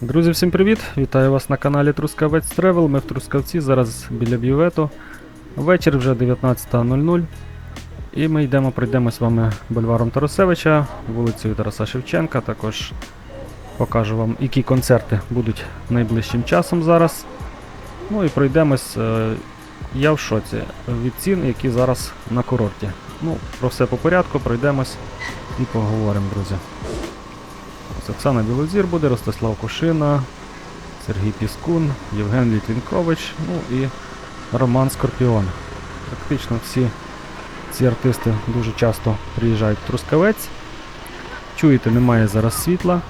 Друзі, всім привіт! Вітаю вас на каналі Трускавець Тревел. Ми в Трускавці, зараз біля бювету. Вечір вже 19.00. І ми йдемо, пройдемо з вами бульваром Тарасевича, вулицею Тараса Шевченка. Також покажу вам, які концерти будуть найближчим часом зараз. Ну і пройдемось. е, Я в шоці від цін, які зараз на курорті. Ну, про все по порядку, пройдемось і поговоримо, друзі. Оксана Білозір буде, Ростислав Кушина, Сергій Піскун, Євген Літвінкович, ну і Роман Скорпіон. Практично всі ці артисти дуже часто приїжджають в Трускавець. Чуєте, немає зараз світла.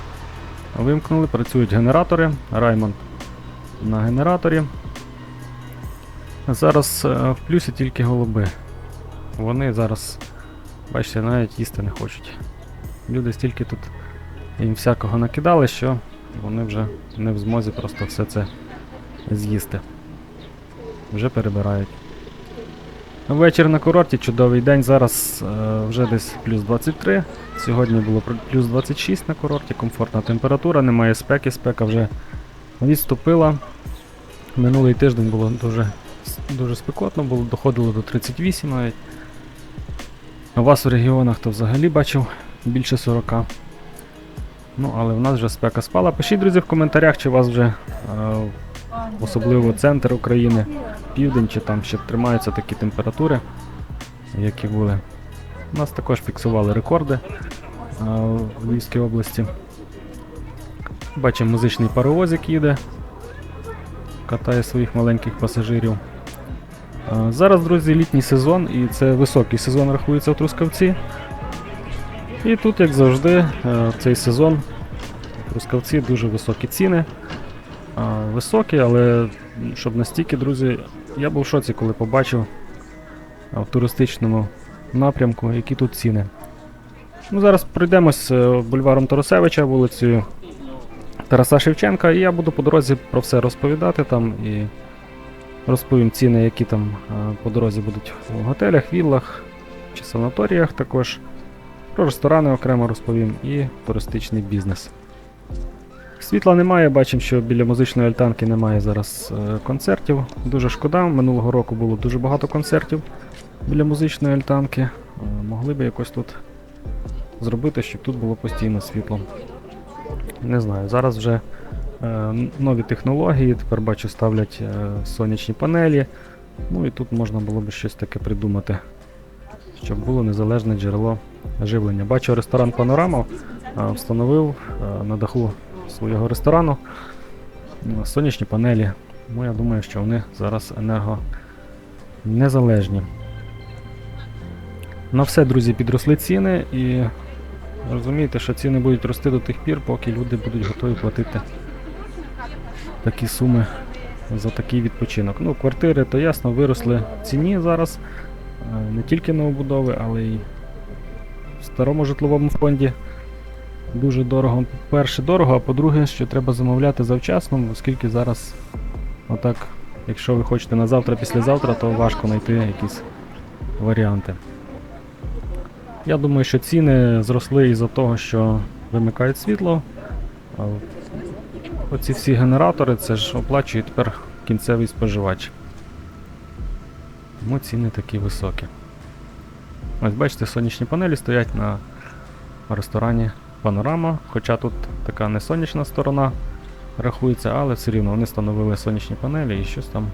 Вимкнули, працюють генератори. Раймонд на генераторі. Зараз е, в плюсі тільки голуби. Вони зараз, бачите, навіть їсти не хочуть. Люди стільки тут їм всякого накидали, що вони вже не в змозі просто все це з'їсти. Вже перебирають. Вечір на курорті, чудовий день. Зараз е, вже десь плюс 23. Сьогодні було плюс 26 на курорті, комфортна температура, немає спеки, спека вже відступила. Минулий тиждень було дуже, дуже спекотно, було, доходило до 38 навіть. У вас в регіонах то взагалі бачив більше 40. Ну, але в нас вже спека спала. Пишіть, друзі, в коментарях, чи у вас вже, е, особливо центр України, південь, чи там ще тримаються такі температури, які були. У нас також фіксували рекорди е, в Львівській області. Бачимо музичний паровозик їде, катає своїх маленьких пасажирів. Е, Зараз, друзі, літній сезон, і це високий сезон рахується в Трускавці. І тут, як завжди, цей сезон в Трускавці дуже високі ціни. А, Високі, але щоб настільки, друзі, я був в шоці, коли побачив в туристичному напрямку, які тут ціни. Ну, зараз пройдемось е, бульваром Тарасевича, вулицею Тараса Шевченка, і я буду по дорозі про все розповідати там і розповім ціни, які там е, по дорозі будуть у готелях, віллах чи санаторіях також. Про ресторани окремо розповім і туристичний бізнес. Світла немає, бачимо, що біля музичної альтанки немає зараз е, концертів. Дуже шкода. Минулого року було дуже багато концертів біля музичної альтанки. Е, могли би якось тут зробити, щоб тут було постійно світло. Не знаю, зараз вже е, нові технології, тепер бачу, ставлять сонячні панелі. Ну і тут можна було б щось таке придумати, щоб було незалежне джерело живлення. Бачу, ресторан Панорама встановив на даху свого ресторану е, сонячні панелі. Ну, я думаю, що вони зараз енерго незалежні. На все, друзі, підросли ціни і розумієте, що ціни будуть рости до тих пір, поки люди будуть готові платити такі суми за такий відпочинок. Ну, квартири, то ясно, виросли в ціні зараз. е, Не тільки новобудови, але й в старому житловому фонді дуже дорого. Перше дорого, а по-друге, що треба замовляти завчасно, оскільки зараз, отак, якщо ви хочете на завтра, післязавтра, то важко знайти якісь варіанти. Я думаю, що ціни зросли із-за того, що вимикають світло. Оці всі генератори, це ж оплачує тепер кінцевий споживач. Тому ціни такі високі. Ось бачите, сонячні панелі стоять на ресторані Панорама, хоча тут така не сонячна сторона рахується, але все рівно вони встановили сонячні панелі і щось там.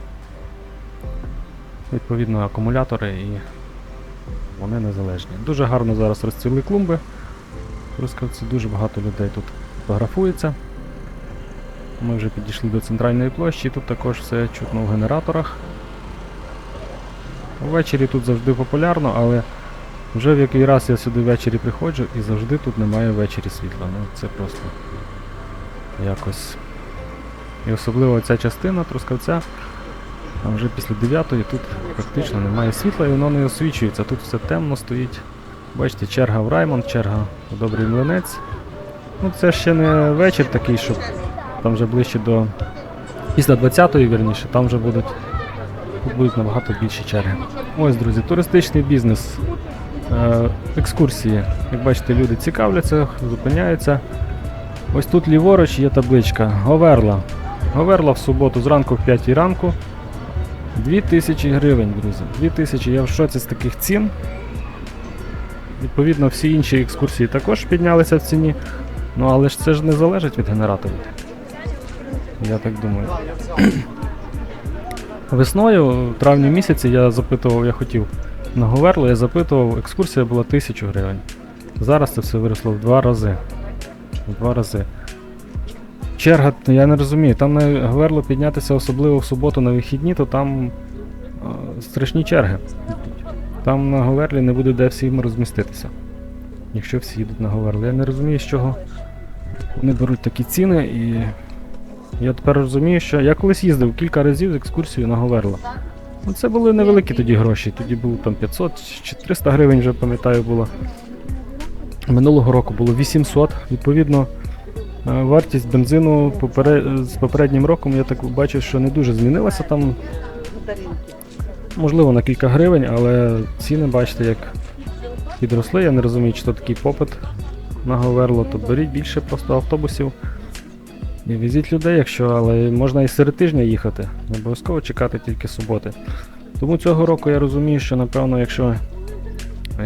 Відповідно, акумулятори і вони незалежні. Дуже гарно зараз розцвіли клумби. В дуже багато людей тут фотографується. Ми вже підійшли до центральної площі, тут також все чутно в генераторах. Ввечері тут завжди популярно, але вже в який раз я сюди ввечері приходжу і завжди тут немає ввечері світла. Ну це просто якось. І особливо ця частина Трускавця, а вже після 9 тут практично немає світла і воно не освічується. Тут все темно стоїть. Бачите, черга в Раймонд, черга в Добрий Млинець. Ну це ще не вечір такий, щоб там вже ближче до. Після 20-ї, вірніше, там вже будуть, будуть набагато більші черги. Ось, друзі, туристичний бізнес. Е, екскурсії. Як бачите, люди цікавляться, зупиняються. Ось тут ліворуч є табличка Говерла. Говерла в суботу зранку в 5 ранку. 2000 гривень, друзі. 2000, я в шоці з таких цін. Відповідно, всі інші екскурсії також піднялися в ціні. Ну але ж це ж не залежить від генераторів. Я так думаю. Весною, в травні місяці, я запитував, я хотів на Говерло, я запитував, екскурсія була 1000 гривень. Зараз це все виросло в два рази. В два рази. Черга, я не розумію, там на Говерло піднятися, особливо в суботу на вихідні, то там е, страшні черги. Там на Говерлі не буде де всім розміститися. Якщо всі їдуть на Говерло. Я не розумію, з чого вони беруть такі ціни і. Я тепер розумію, що я колись їздив кілька разів з екскурсією на Говерло. Ну, це були невеликі тоді гроші. Тоді було там 500 чи 300 гривень, вже пам'ятаю, було. Минулого року було 800. Відповідно, е, вартість бензину попере- з попереднім роком я так бачив, що не дуже змінилася там. Можливо, на кілька гривень, але ціни, бачите, як підросли. Я не розумію, чи то такий попит на Говерло, то беріть більше просто автобусів. І везіть людей, якщо, але можна і серед тижня їхати. Обов'язково чекати тільки суботи. Тому цього року я розумію, що напевно, якщо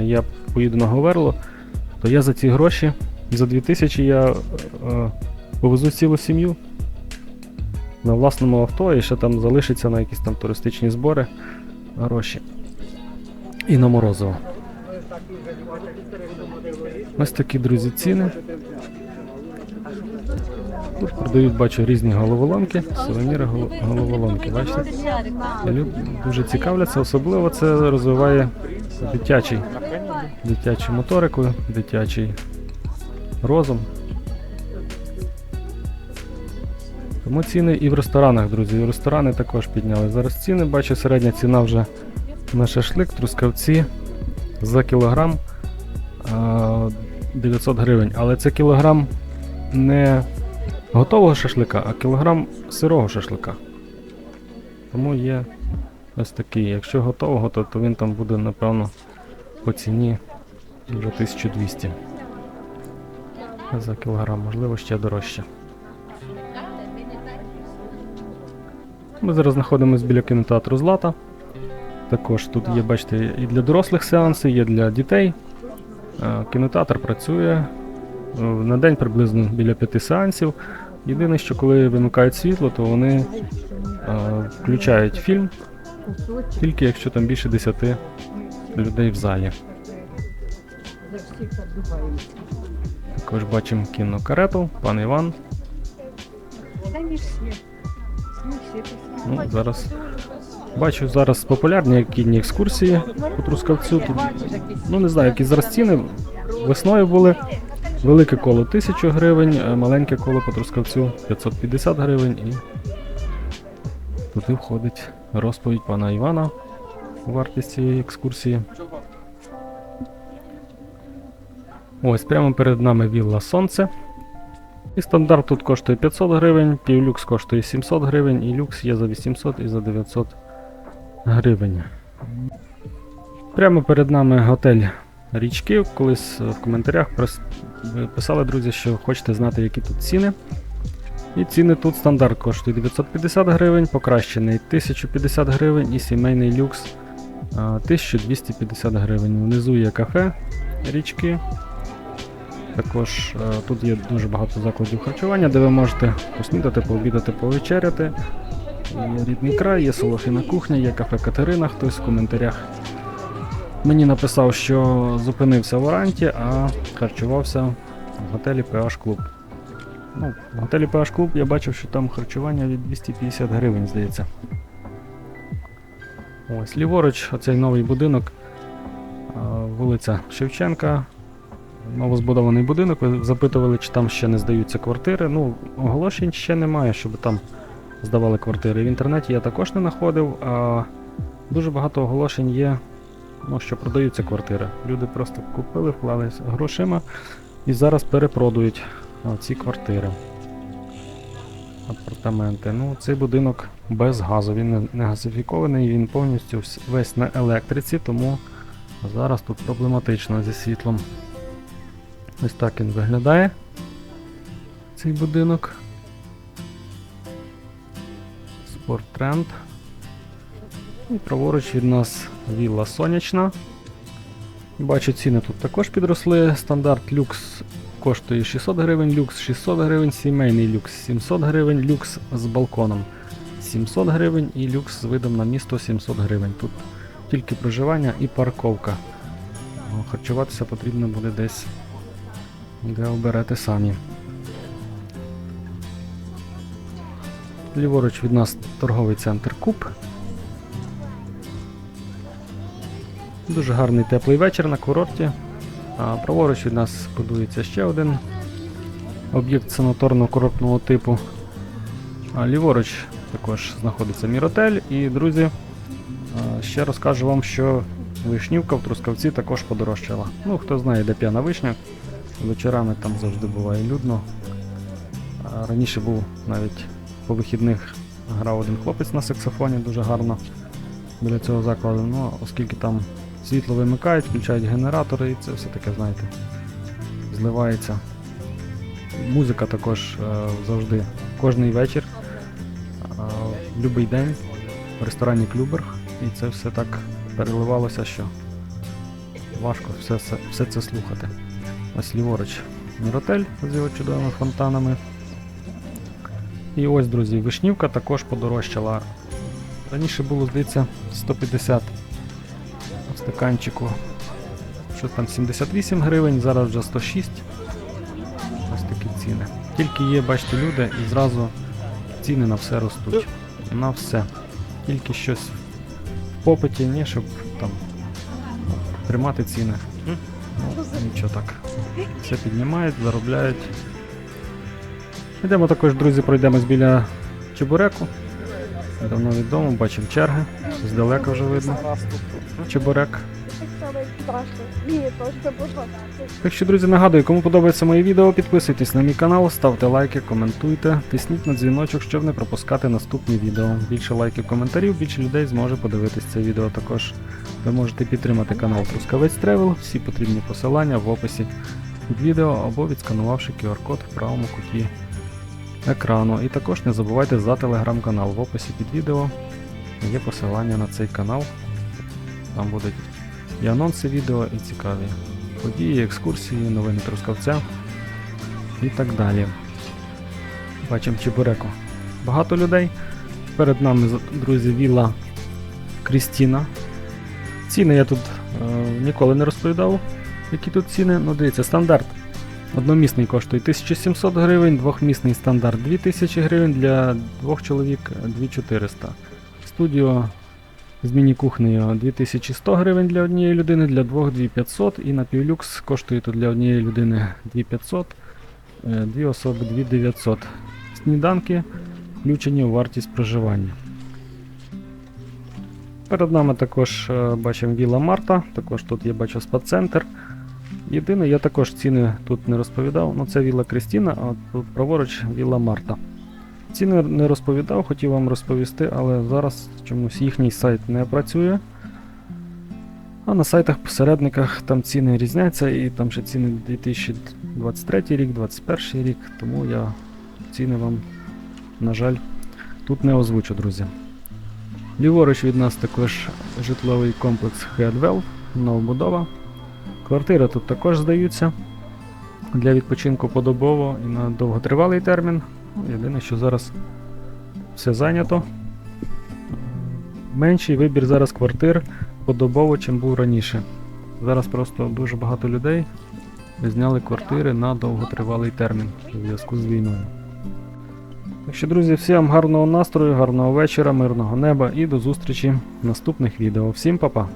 я поїду на Говерло, то я за ці гроші, за 2000 я е, повезу цілу сім'ю на власному авто і ще там залишиться на якісь там туристичні збори гроші. І на морозиво. Ось такі, друзі, ціни. Тут продають, бачу, різні головоломки, сувеніри гол- головоломки, бачите? Люди дуже цікавляться, особливо це розвиває дитячий, дитячу моторику, дитячий розум. Тому ціни і в ресторанах, друзі, і ресторани також підняли. Зараз ціни, бачу, середня ціна вже на шашлик, трускавці за кілограм 900 гривень. Але це кілограм не готового шашлика, а кілограм сирого шашлика. Тому є ось такий. Якщо готового, то, то він там буде, напевно, по ціні вже 1200 за кілограм, можливо, ще дорожче. Ми зараз знаходимося біля кінотеатру Злата. Також тут є, бачите, і для дорослих сеанси, є для дітей. Е, Кінотеатр працює на день приблизно біля п'яти сеансів. Єдине, що коли вимикають світло, то вони е, включають фільм, тільки якщо там більше 10 людей в залі. Також бачимо кінокарету, пан Іван. Ну, зараз бачу зараз популярні кінні екскурсії по Трускавцю. Ну не знаю, які зараз ціни. Весною були. Велике коло 1000 гривень, е, маленьке коло по Трускавцю 550 гривень і туди входить розповідь пана Івана у вартість цієї екскурсії. Ось прямо перед нами вілла Сонце. І стандарт тут коштує 500 гривень, півлюкс коштує 700 гривень, і люкс є за 800 і за 900 гривень. Прямо перед нами готель річки. Колись в коментарях писали, друзі, що хочете знати, які тут ціни. І ціни тут стандарт коштує 950 гривень, покращений 1050 гривень і сімейний люкс 1250 гривень. Внизу є кафе річки. Також е, тут є дуже багато закладів харчування, де ви можете поснідати, пообідати, повечеряти. Є рідний край, є солохина кухня, є кафе Катерина. Хтось в коментарях мені написав, що зупинився в Оранті, а харчувався в готелі PH Club. Ну, в готелі PH Club я бачив, що там харчування від 250 гривень, здається. Ось ліворуч, оцей новий будинок, вулиця Шевченка, новозбудований будинок. Ви запитували, чи там ще не здаються квартири. Ну, оголошень ще немає, щоб там здавали квартири. В інтернеті я також не знаходив, а дуже багато оголошень є, ну, що продаються квартири. Люди просто купили, вклали грошима і зараз перепродають ці квартири. Апартаменти. Ну, цей будинок без газу, він не- газифікований, він повністю весь на електриці, тому зараз тут проблематично зі світлом. Ось так він виглядає. цей будинок. Спорттренд. І праворуч від нас вілла сонячна. Бачу, ціни тут також підросли. Стандарт люкс коштує 600 гривень, люкс 600 гривень, сімейний люкс 700 гривень, люкс з балконом 700 гривень і люкс з видом на місто 700 гривень. Тут тільки проживання і парковка. Харчуватися потрібно буде десь, де оберете самі. Ліворуч від нас торговий центр Куб. Дуже гарний теплий вечір на курорті. А праворуч від нас будується ще один об'єкт санаторно-курортного типу. А ліворуч також знаходиться Міротель. І, друзі, ще розкажу вам, що вишнівка в Трускавці також подорожчала. Ну, хто знає, де п'яна вишня. Вечорами там завжди буває людно. А раніше був навіть по вихідних грав один хлопець на саксофоні дуже гарно біля цього закладу. Ну, оскільки там світло вимикають, включають генератори і це все таке, знаєте, зливається. Музика також е, завжди кожний вечір, е, будь-який день в ресторані Клюберг, і це все так переливалося, що важко все, все, це слухати. Ось ліворуч Міротель з його чудовими фонтанами. І ось, друзі, вишнівка також подорожчала. Раніше було, здається, 150 в стаканчику. Що там 78 гривень, зараз вже 106. Ось такі ціни. Тільки є, бачите, люди і зразу ціни на все ростуть. На все. Тільки щось в попиті, ні, щоб там тримати ціни. Ну, нічого так. Все піднімають, заробляють. Йдемо також, друзі, пройдемось біля Чебуреку. Давно відомо, бачив черги. Здалека вже видно. Чебурек. Так що, друзі, нагадую, кому подобається моє відео, підписуйтесь на мій канал, ставте лайки, коментуйте, тисніть на дзвіночок, щоб не пропускати наступні відео. Більше лайків, коментарів, більше людей зможе подивитись це відео також. Ви можете підтримати канал Трускавець Тревел, всі потрібні посилання в описі під відео або відсканувавши QR-код в правому куті екрану. І також не забувайте за телеграм-канал в описі під відео. Є посилання на цей канал. Там будуть і анонси відео, і цікаві події, екскурсії, новини Трускавця і так далі. Бачимо Чебуреку. Багато людей. Перед нами, друзі, вілла Крістіна. Ціни я тут е, ніколи не розповідав, які тут ціни. Ну, дивіться, стандарт. Одномісний коштує 1700 гривень, двохмісний стандарт 2000 гривень, для двох чоловік 2400. Студіо з міні-кухнею 2100 гривень для однієї людини, для двох 2500 і напівлюкс коштує тут для однієї людини 2500, е, дві особи 2900. Сніданки включені у вартість проживання. Перед нами також е, бачимо Віла Марта, також тут я бачу спа-центр. Єдине, я також ціни тут не розповідав, ну це Віла Крістіна, а тут праворуч Віла Марта. Ціни не розповідав, хотів вам розповісти, але зараз чомусь їхній сайт не працює. А на сайтах посередниках там ціни різняться, і там ще ціни 2023 рік, 2021 рік, тому я ціни вам, на жаль, тут не озвучу, друзі. Ліворуч від нас також житловий комплекс Headwell, новобудова. Квартири тут також здаються для відпочинку подобово і на довготривалий термін. Єдине, що зараз все зайнято. Менший вибір зараз квартир подобово, чим був раніше. Зараз просто дуже багато людей зняли квартири на довготривалий термін у зв'язку з війною. Так що, друзі, всім гарного настрою, гарного вечора, мирного неба і до зустрічі в наступних відео. Всім па-па!